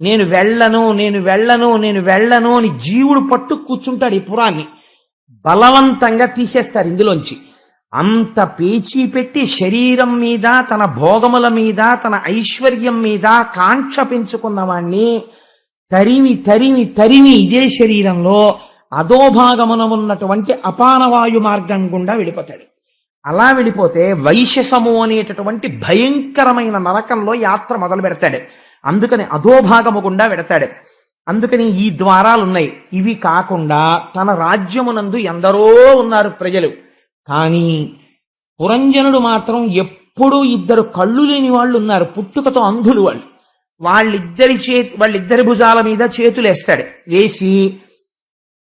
నేను వెళ్ళను నేను వెళ్ళను నేను వెళ్ళను అని జీవుడు పట్టు కూర్చుంటాడు ఈ పురాన్ని. బలవంతంగా తీసేస్తారు ఇందులోంచి. అంత పేచీ పెట్టి శరీరం మీద తన భోగముల మీద తన ఐశ్వర్యం మీద కాంక్ష పెంచుకున్న వాణ్ణి తరిమి తరిమి తరిమి ఇదే శరీరంలో అధోభాగమున ఉన్నటువంటి అపానవాయు మార్గం గుండా వెళ్ళిపోతాడు. అలా వెళ్ళిపోతే వైశసము అనేటటువంటి భయంకరమైన నరకంలో యాత్ర మొదలు పెడతాడు అందుకని అధోభాగము గుండా వెడతాడు. అందుకని ఈ ద్వారాలు ఉన్నాయి ఇవి కాకుండా తన రాజ్యమునందు ఎందరో ఉన్నారు ప్రజలు. కానీ పురంజనుడు మాత్రం ఎప్పుడూ ఇద్దరు కళ్ళు లేని వాళ్ళు ఉన్నారు. పుట్టుకతో అంధులు వాళ్ళు. వాళ్ళిద్దరి చే వాళ్ళిద్దరి భుజాల మీద చేతులు వేస్తాడు వేసి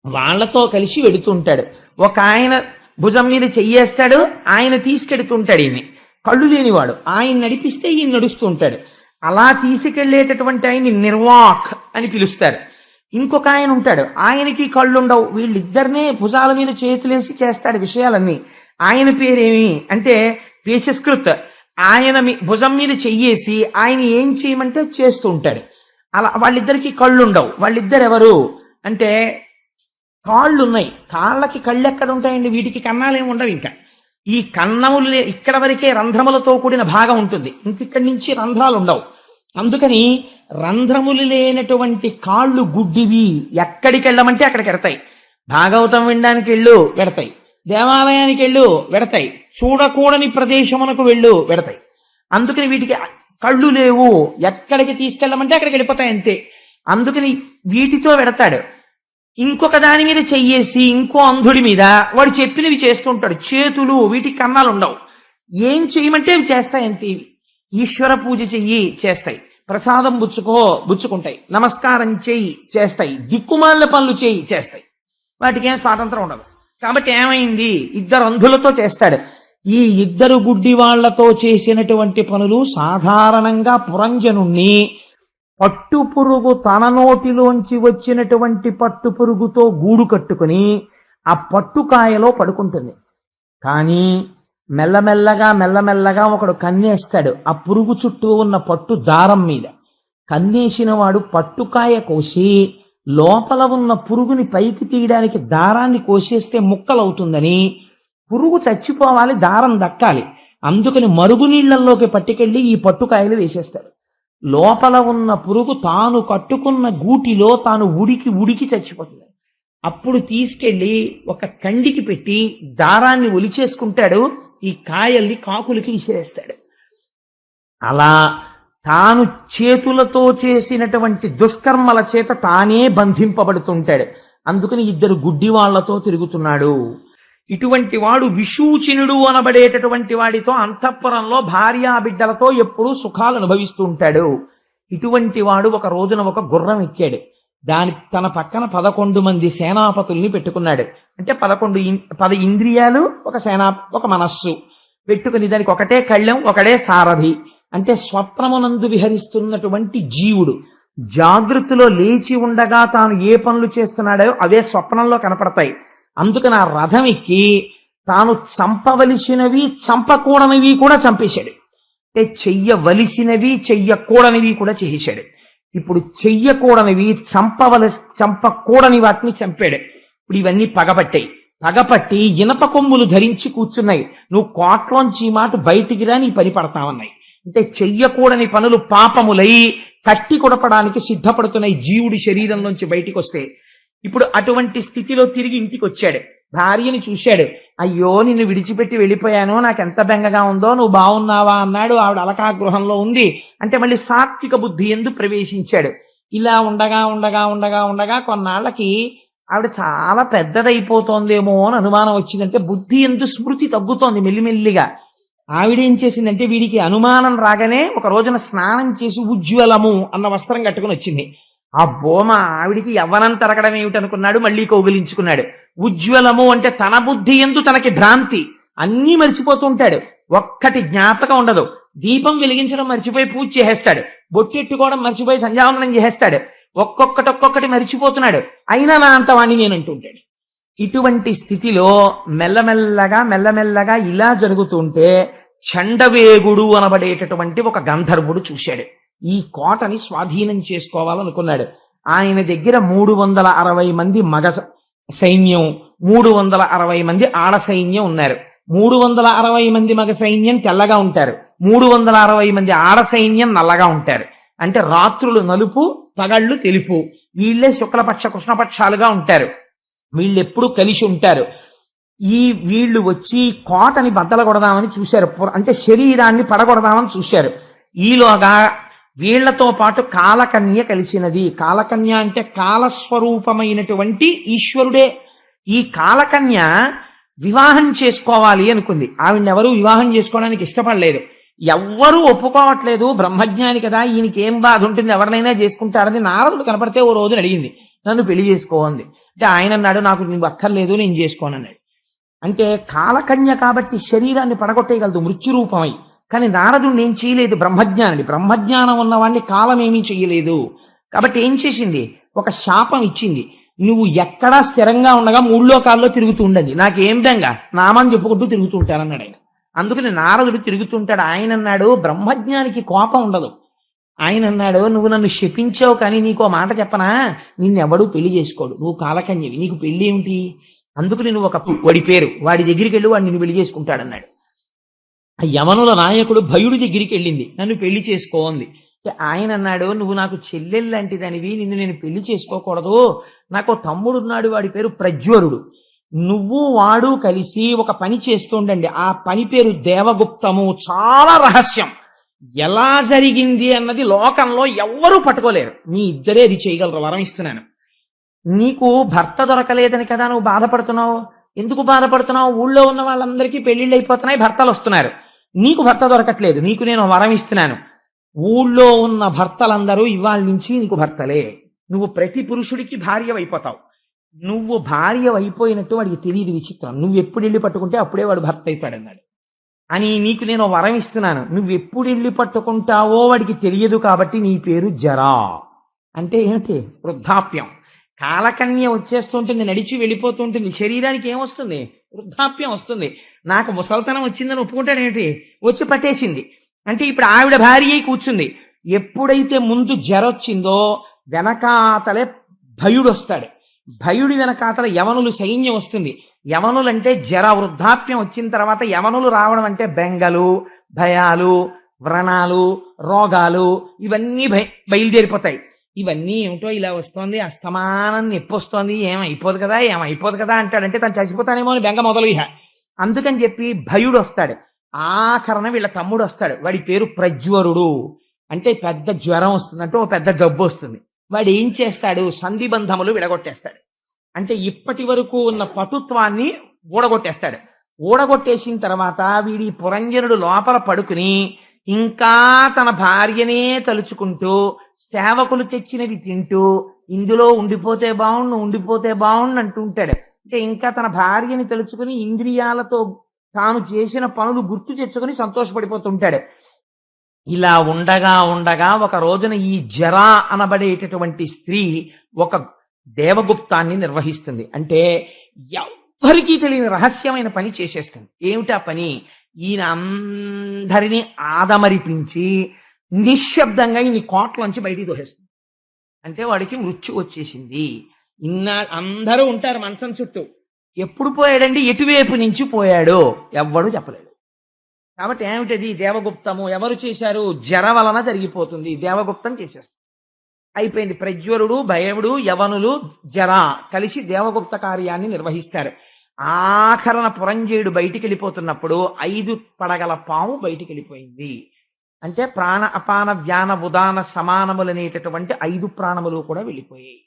వాళ్ళతో కలిసి వెడుతుంటాడు. ఒక ఆయన భుజం మీద చెయ్యేస్తాడు. ఆయన తీసుకెడుతుంటాడు ఈయన్ని. కళ్ళు లేనివాడు. ఆయన నడిపిస్తే ఈయన నడుస్తూ ఉంటాడు అలా తీసుకెళ్ళేటటువంటి ఆయన్ని నిర్వాక్ అని పిలుస్తారు. ఇంకొక ఆయన ఉంటాడు. ఆయనకి కళ్ళు ఉండవు వీళ్ళిద్దరినే భుజాల మీద చేతులేసి చేస్తాడు విషయాలన్నీ. ఆయన పేరేమి? అంటే పేశస్కృత్ ఆయన మీ- భుజం మీద చెయ్యేసి ఆయన ఏం చేయమంటే చేస్తూ ఉంటాడు. అలా వాళ్ళిద్దరికి కళ్ళు ఉండవు వాళ్ళిద్దరు ఎవరు అంటే కాళ్ళు ఉన్నాయి కాళ్ళకి కళ్ళు ఎక్కడ ఉంటాయండి? వీటికి కన్నాలేమి ఉండవు ఇంకా. ఈ కన్నములు లే- ఇక్కడ వరకే రంధ్రములతో కూడిన భాగం ఉంటుంది. ఇంకిక్కడి నుంచి రంధ్రాలు ఉండవు అందుకని రంధ్రములు లేనటువంటి కాళ్ళు గుడ్డివి ఎక్కడికి వెళ్ళమంటే అక్కడికి ఎడతాయి. భాగవతం వినడానికి వెళ్ళు వెడతాయి దేవాలయానికి వెళ్ళు వెడతాయి చూడకూడని ప్రదేశమునకు వెళ్ళు వెడతాయి అందుకని వీటికి కళ్ళు లేవు. ఎక్కడికి తీసుకెళ్ళమంటే అక్కడికి వెళ్ళిపోతాయి అంతే. అందుకని వీటితో వెడతాడు. ఇంకొక దాని మీద చెయ్యేసి ఇంకో అంధుడి మీద వాడు చెప్పినవి చేస్తుంటాడు. చేతులు వీటికి కన్నాలు ఉండవు. ఏం చేయమంటే అవి చేస్తాయి అంతే ఇవి. ఈశ్వర పూజ చెయ్యి చేస్తాయి. ప్రసాదం బుచ్చుకో బుచ్చుకుంటాయి. నమస్కారం చేయి చేస్తాయి. దిక్కుమాల పనులు చేయి చేస్తాయి. వాటికి ఏం స్వాతంత్రం ఉండదు. కాబట్టి ఏమైంది? ఇద్దరు అంధులతో చేస్తాడు. ఈ ఇద్దరు గుడ్డి వాళ్ళతో చేసినటువంటి పనులు సాధారణంగా పురంజనుణ్ణి పట్టు పురుగు తన నోటిలోంచి వచ్చినటువంటి పట్టు పురుగుతో గూడు కట్టుకుని ఆ పట్టుకాయలో పడుకుంటుంది. కానీ మెల్లమెల్లగా మెల్లమెల్లగా ఒకడు కన్నేస్తాడు. ఆ పురుగు చుట్టూ ఉన్న పట్టు దారం మీద. కన్నేసిన వాడు పట్టుకాయ కోసి లోపల ఉన్న పురుగుని పైకి తీయడానికి దారాన్ని కోసేస్తే ముక్కలవుతుందని. పురుగు చచ్చిపోవాలి దారం దక్కాలి. అందుకని మరుగునీళ్ళలోకి పట్టుకెళ్ళి ఈ పట్టుకాయలు వేసేస్తాడు. లోపల ఉన్న పురుగు తాను కట్టుకున్న గూటిలో తాను ఉడికి ఉడికి చచ్చిపోతుంది. అప్పుడు తీసుకెళ్ళి ఒక కండికి పెట్టి దారాన్ని ఒలిచేసుకుంటాడు. ఈ కాయల్ని కాకులకి విసిరేస్తాడు అలా తాను చేతులతో చేసినటువంటి దుష్కర్మల చేత తానే బంధింపబడుతుంటాడు. అందుకని ఇద్దరు గుడ్డి వాళ్ళతో తిరుగుతున్నాడు. ఇటువంటి వాడు విషూచినుడు అనబడేటటువంటి వాడితో అంతఃపురంలో భార్యా బిడ్డలతో ఎప్పుడూ సుఖాలు అనుభవిస్తూ ఉంటాడు. ఇటువంటి వాడు ఒక రోజున ఒక గుర్రం ఎక్కాడు. దాని తన పక్కన పదకొండు మంది సేనాపతుల్ని పెట్టుకున్నాడు. అంటే పదకొండు పద ఇంద్రియాలు ఒక సేనా ఒక మనస్సు. పెట్టుకుని దానికి ఒకటే కళ్ళెం ఒకడే సారథి. అంటే స్వప్నమునందు విహరిస్తున్నటువంటి జీవుడు. జాగృతిలో లేచి ఉండగా తాను ఏ పనులు చేస్తున్నాడో అవే స్వప్నంలో కనపడతాయి. అందుకని ఆ రథం ఎక్కి తాను చంపవలసినవి చంపకూడనివి కూడా చంపేశాడు. అంటే చెయ్యవలసినవి చెయ్యకూడనివి కూడా చేశాడు ఇప్పుడు చెయ్యకూడనివి చంపవల చంపకూడని వాటిని చంపాడు. ఇప్పుడు ఇవన్నీ పగపట్టాయి. పగపట్టి ఇనప కొమ్ములు ధరించి కూర్చున్నాయి. నువ్వు కోట్లోంచి ఈ మాట బయటికి రా నీ పని పడతావన్నాయి. అంటే చెయ్యకూడని పనులు పాపములై కట్టి కొడపడానికి సిద్ధపడుతున్నాయి జీవుడి శరీరంలోంచి బయటికి వస్తే ఇప్పుడు అటువంటి స్థితిలో తిరిగి ఇంటికి వచ్చాడు భార్యని చూశాడు. అయ్యో నిన్ను విడిచిపెట్టి వెళ్ళిపోయాను నాకు ఎంత బెంగగా ఉందో నువ్వు బాగున్నావా అన్నాడు. ఆవిడ అలకా గృహంలో ఉంది. అంటే మళ్ళీ సాత్విక బుద్ధి ఎందు ప్రవేశించాడు. ఇలా ఉండగా ఉండగా ఉండగా ఉండగా కొన్నాళ్ళకి ఆవిడ చాలా పెద్దదైపోతోందేమో అని అనుమానం వచ్చిందంటే బుద్ధి ఎందు స్మృతి తగ్గుతోంది మెల్లిమెల్లిగా. ఆవిడేం చేసిందంటే వీడికి అనుమానం రాగానే ఒక రోజున స్నానం చేసి ఉజ్వలము అన్న వస్త్రం కట్టుకుని వచ్చింది. ఆ బోమ ఆవిడికి యవ్వనం తరగడం ఏమిటనుకున్నాడు మళ్ళీ కౌగిలించుకున్నాడు. ఉజ్వలము అంటే తన బుద్ధి ఎందు తనకి భ్రాంతి. అన్నీ మర్చిపోతుంటాడు ఒక్కటి జ్ఞాపకం ఉండదు. దీపం వెలిగించడం మర్చిపోయి పూజ చేసేస్తాడు. బొట్టెట్టుకోవడం మర్చిపోయి సంధ్యావందనం చేసేస్తాడు. ఒక్కొక్కటి ఒక్కొక్కటి మర్చిపోతున్నాడు. అయినా నా అంత వాణ్ణి నేను అంటుంటాడు. ఇటువంటి స్థితిలో మెల్లమెల్లగా మెల్లమెల్లగా ఇలా జరుగుతుంటే చండవేగుడు అనబడేటటువంటి ఒక గంధర్వుడు చూశాడు. ఈ కోటని స్వాధీనం చేసుకోవాలనుకున్నాడు. ఆయన దగ్గర మూడు వందల అరవై మంది మగ సైన్యం మూడు వందల అరవై మంది ఆడ సైన్యం ఉన్నారు. మూడు వందల అరవై మంది మగ సైన్యం తెల్లగా ఉంటారు. మూడు వందల అరవై మంది ఆడ సైన్యం నల్లగా ఉంటారు. అంటే రాత్రులు నలుపు పగళ్ళు తెలుపు. వీళ్ళే శుక్లపక్ష కృష్ణపక్షాలుగా ఉంటారు. వీళ్ళు ఎప్పుడు కలిసి ఉంటారు. ఈ వీళ్ళు వచ్చి కోటని బద్దలు కొడదామని చూశారు. అంటే శరీరాన్ని పడగొడదామని చూశారు. ఈలోగా వీళ్ళతో పాటు కాలకన్య కలిసినది. కాలకన్య అంటే కాలస్వరూపమైనటువంటి ఈశ్వరుడే. ఈ కాలకన్య వివాహం చేసుకోవాలి అనుకుంది. ఆవిడెవరూ వివాహం చేసుకోవడానికి ఇష్టపడలేదు. ఎవ్వరూ ఒప్పుకోవట్లేదు. బ్రహ్మజ్ఞాని కదా ఈయనకి ఏం బాధ ఉంటుంది ఎవరినైనా చేసుకుంటారని నారదుడు కనపడితే ఓ రోజున అడిగింది. నన్ను పెళ్ళి చేసుకోంది అంటే ఆయన అన్నాడు నాకు నువ్వు అక్కర్లేదు నేను చేసుకోనన్నాడు అంటే కాలకన్య కాబట్టి శరీరాన్ని పడగొట్టేయగలదు మృత్యురూపమై. కానీ నారదుడు ఏం చేయలేదు? బ్రహ్మజ్ఞానుడి. బ్రహ్మజ్ఞానం ఉన్నవాడిని కాలం ఏమీ చెయ్యలేదు కాబట్టి ఏం చేసింది? ఒక శాపం ఇచ్చింది. నువ్వు ఎక్కడా స్థిరంగా ఉండగా మూడు లోకాల్లో తిరుగుతూ ఉండదు నాకేం బెంగ? నామని చెప్పుకుంటూ తిరుగుతూ ఉంటానన్నాడు ఆయన. అందుకని నారదుడు తిరుగుతుంటాడు. ఆయన అన్నాడు బ్రహ్మజ్ఞానికి కోపం ఉండదు. ఆయన అన్నాడు నువ్వు నన్ను శపించావు కానీ నీకో మాట చెప్పనా? నిన్నెవడూ పెళ్ళి చేసుకోడు. నువ్వు కాలకన్యవి. నీకు పెళ్ళి ఏమిటి అందుకు నువ్వు ఒక వాడి పేరు. వాడి దగ్గరికి వెళ్ళి వాడు నిన్ను పెళ్ళి చేసుకుంటాడన్నాడు. ఆ యమనుల నాయకుడు భయుడి దగ్గరికి వెళ్ళింది. నన్ను పెళ్ళి చేసుకోంది ఆయన అన్నాడు నువ్వు నాకు చెల్లెలు లాంటిదనివి నిన్ను నేను పెళ్ళి చేసుకోకూడదు. నాకు తమ్ముడు ఉన్నాడు వాడి పేరు ప్రజ్వరుడు. నువ్వు వాడు కలిసి ఒక పని చేస్తుండండి. ఆ పని పేరు దేవగుప్తము. చాలా రహస్యం. ఎలా జరిగింది అన్నది లోకంలో ఎవ్వరూ పట్టుకోలేరు. మీ ఇద్దరే అది చేయగలరు. వరం ఇస్తున్నాను. నీకు భర్త దొరకలేదని కదా నువ్వు బాధపడుతున్నావు? ఎందుకు బాధపడుతున్నావు? ఊళ్ళో ఉన్న వాళ్ళందరికీ పెళ్ళిళ్ళు అయిపోతున్నాయి భర్తలు వస్తున్నారు. నీకు భర్త దొరకట్లేదు నీకు నేను వరం ఇస్తున్నాను. ఊళ్ళో ఉన్న భర్తలందరూ ఇవాళ నుంచి నీకు భర్తలే. నువ్వు ప్రతి పురుషుడికి భార్య అయిపోతావు నువ్వు భార్య అయిపోయినట్టు వాడికి తెలియదు విచిత్రం. నువ్వు ఎప్పుడు వెళ్ళి పట్టుకుంటే అప్పుడే వాడు భర్త అయిపోయాడు అన్నాడు అని నీకు నేను వరం ఇస్తున్నాను. నువ్వు ఎప్పుడు వెళ్ళి పట్టుకుంటావో వాడికి తెలియదు కాబట్టి నీ పేరు జరా. అంటే ఏమిటి? వృద్ధాప్యం. కాలకన్య వచ్చేస్తుంటుంది నడిచి వెళ్ళిపోతుంటుంది. శరీరానికి ఏమొస్తుంది? వృద్ధాప్యం వస్తుంది. నాకు ముసల్తనం వచ్చిందని ఒప్పుకుంటాడేంటి వచ్చి పట్టేసింది. అంటే ఇప్పుడు ఆవిడ భార్య కూర్చుంది. ఎప్పుడైతే ముందు జరొచ్చిందో వెనకాతలే భయుడు వస్తాడు భయుడి వెనకాతల యవనులు సైన్యం వస్తుంది. యవనులంటే జర వృద్ధాప్యం వచ్చిన తర్వాత యవనులు రావడం అంటే బెంగలు భయాలు వ్రణాలు రోగాలు ఇవన్నీ బయ బయలుదేరిపోతాయి. ఇవన్నీ ఏమిటో ఇలా వస్తోంది అస్తమానం నొప్పి వస్తోంది ఏమైపోదు కదా ఏమైపోదు కదా అంటాడంటే తను చచ్చిపోతానేమో అని బెంగ మొదలు ఇహ. అందుకని చెప్పి భయుడు వస్తాడు. ఆఖరణ వీళ్ళ తమ్ముడు వస్తాడు. వాడి పేరు ప్రజ్వరుడు. అంటే పెద్ద జ్వరం వస్తుంది అంటే ఓ పెద్ద జబ్బు వస్తుంది. వాడు ఏం చేస్తాడు? సంధిబంధములు విడగొట్టేస్తాడు. అంటే ఇప్పటి వరకు ఉన్న పటుత్వాన్ని ఊడగొట్టేస్తాడు. ఊడగొట్టేసిన తర్వాత వీడి పురంజనుడు లోపల పడుకుని ఇంకా తన భార్యనే తలుచుకుంటూ సేవకులు తెచ్చినవి తింటూ ఇందులో ఉండిపోతే బాగుండు ఉండిపోతే బాగుండు అంటుంటాడు. అంటే ఇంకా తన భార్యని తలుచుకుని ఇంద్రియాలతో తాను చేసిన పనులు గుర్తు తెచ్చుకొని సంతోషపడిపోతుంటాడు. ఇలా ఉండగా ఉండగా ఒక రోజున ఈ జరా అనబడేటటువంటి స్త్రీ ఒక దేవగుప్తాన్ని నిర్వహిస్తుంది. అంటే ఎవ్వరికీ తెలియని రహస్యమైన పని చేసేస్తుంది. ఏమిటా పని? ఈయన అందరినీ ఆదమరిపించి నిశ్శబ్దంగా ఈ కోట్లోంచి బయటికి దోహేస్తుంది అంటే వాడికి మృత్యు వచ్చేసింది. ఇన్నా అందరూ ఉంటారు మంచం చుట్టూ. ఎప్పుడు పోయాడండి? ఎటువైపు నుంచి పోయాడో ఎవ్వడూ చెప్పలేడు కాబట్టి ఏమిటది? దేవగుప్తము ఎవరు చేశారు? జర వలన జరిగిపోతుంది. దేవగుప్తం చేసేస్తారు అయిపోయింది. ప్రజ్వరుడు భయముడు యవనులు జర కలిసి దేవగుప్త కార్యాన్ని నిర్వహిస్తారు. ఆఖరణ పురంజేయుడు బయటికి వెళ్ళిపోతున్నప్పుడు ఐదు పడగల పాము బయటికి వెళ్ళిపోయింది. అంటే ప్రాణ అపాన వ్యాన ఉదాన సమానములనేటటువంటి ఐదు ప్రాణములు కూడా వెళ్ళిపోయాయి.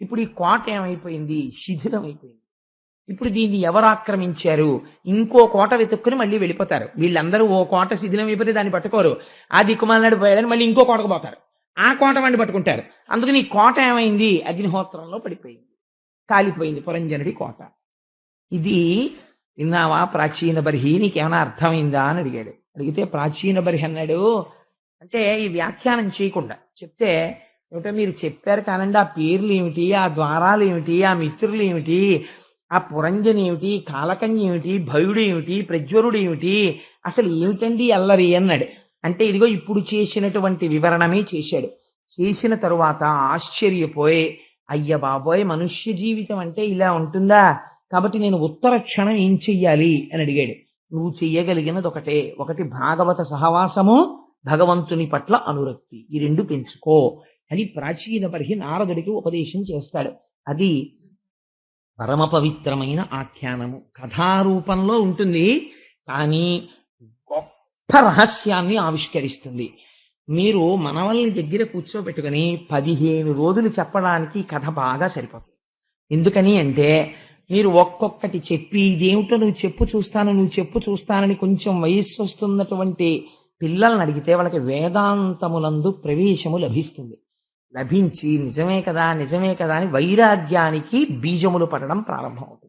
ఇప్పుడు ఈ కోట ఏమైపోయింది? శిథిలం అయిపోయింది ఇప్పుడు దీన్ని ఎవరు ఆక్రమించారు? ఇంకో కోట వెతుక్కుని మళ్ళీ వెళ్ళిపోతారు. వీళ్ళందరూ ఓ కోట శిథిలం అయిపోతే దాన్ని పట్టుకోరు. ఆ దిక్కుమాలనాడు పోయాడని మళ్ళీ ఇంకో కోటకు పోతారు. ఆ కోట వండి పట్టుకుంటారు. అందుకని ఈ కోట ఏమైంది? అగ్నిహోత్రంలో పడిపోయింది. కాలిపోయింది పురంజనుడి కోట. ఇది విన్నావా ప్రాచీన బర్హి? నీకేమైనా అర్థమైందా అని అడిగాడు. అడిగితే ప్రాచీన బర్హి అన్నాడు అంటే ఈ వ్యాఖ్యానం చేయకుండా చెప్తే ఏమిటో మీరు చెప్పారు కానండి ఆ పేర్లు ఏమిటి ఆ ద్వారాలు ఏమిటి ఆ మిత్రులు ఏమిటి ఆ పురంజని ఏమిటి కాలకన్య ఏమిటి భయుడు ఏమిటి ప్రజ్వరుడు ఏమిటి అసలు ఏమిటండి అల్లరి అన్నాడు. అంటే ఇదిగో ఇప్పుడు చేసినటువంటి వివరణమే చేశాడు. చేసిన తరువాత ఆశ్చర్యపోయి అయ్య బాబోయ్ మనుష్య జీవితం అంటే ఇలా ఉంటుందా? కాబట్టి నేను ఉత్తర క్షణం ఏం చెయ్యాలి అని అడిగాడు. నువ్వు చెయ్యగలిగినది ఒకటే. ఒకటి భాగవత సహవాసము భగవంతుని పట్ల అనురక్తి. ఈ రెండు పెంచుకో. అని ప్రాచీన పరిహి నారదుడికి ఉపదేశం చేస్తాడు. అది పరమ పవిత్రమైన ఆఖ్యానము. కథారూపంలో ఉంటుంది కానీ గొప్ప రహస్యాన్ని ఆవిష్కరిస్తుంది. మీరు మనవల్ని దగ్గర కూర్చోబెట్టుకుని పదిహేను రోజులు చెప్పడానికి కథ బాగా సరిపోతుంది. ఎందుకని అంటే మీరు ఒక్కొక్కటి చెప్పి ఇదేమిటో నువ్వు చెప్పు చూస్తాను నువ్వు చెప్పు చూస్తానని కొంచెం వయస్సు వస్తున్నటువంటి పిల్లల్ని అడిగితే వాళ్ళకి వేదాంతములందు ప్రవేశము లభిస్తుంది. లభించి నిజమే కదా నిజమే కదా అని వైరాగ్యానికి బీజములు పడడం ప్రారంభమవుతుంది.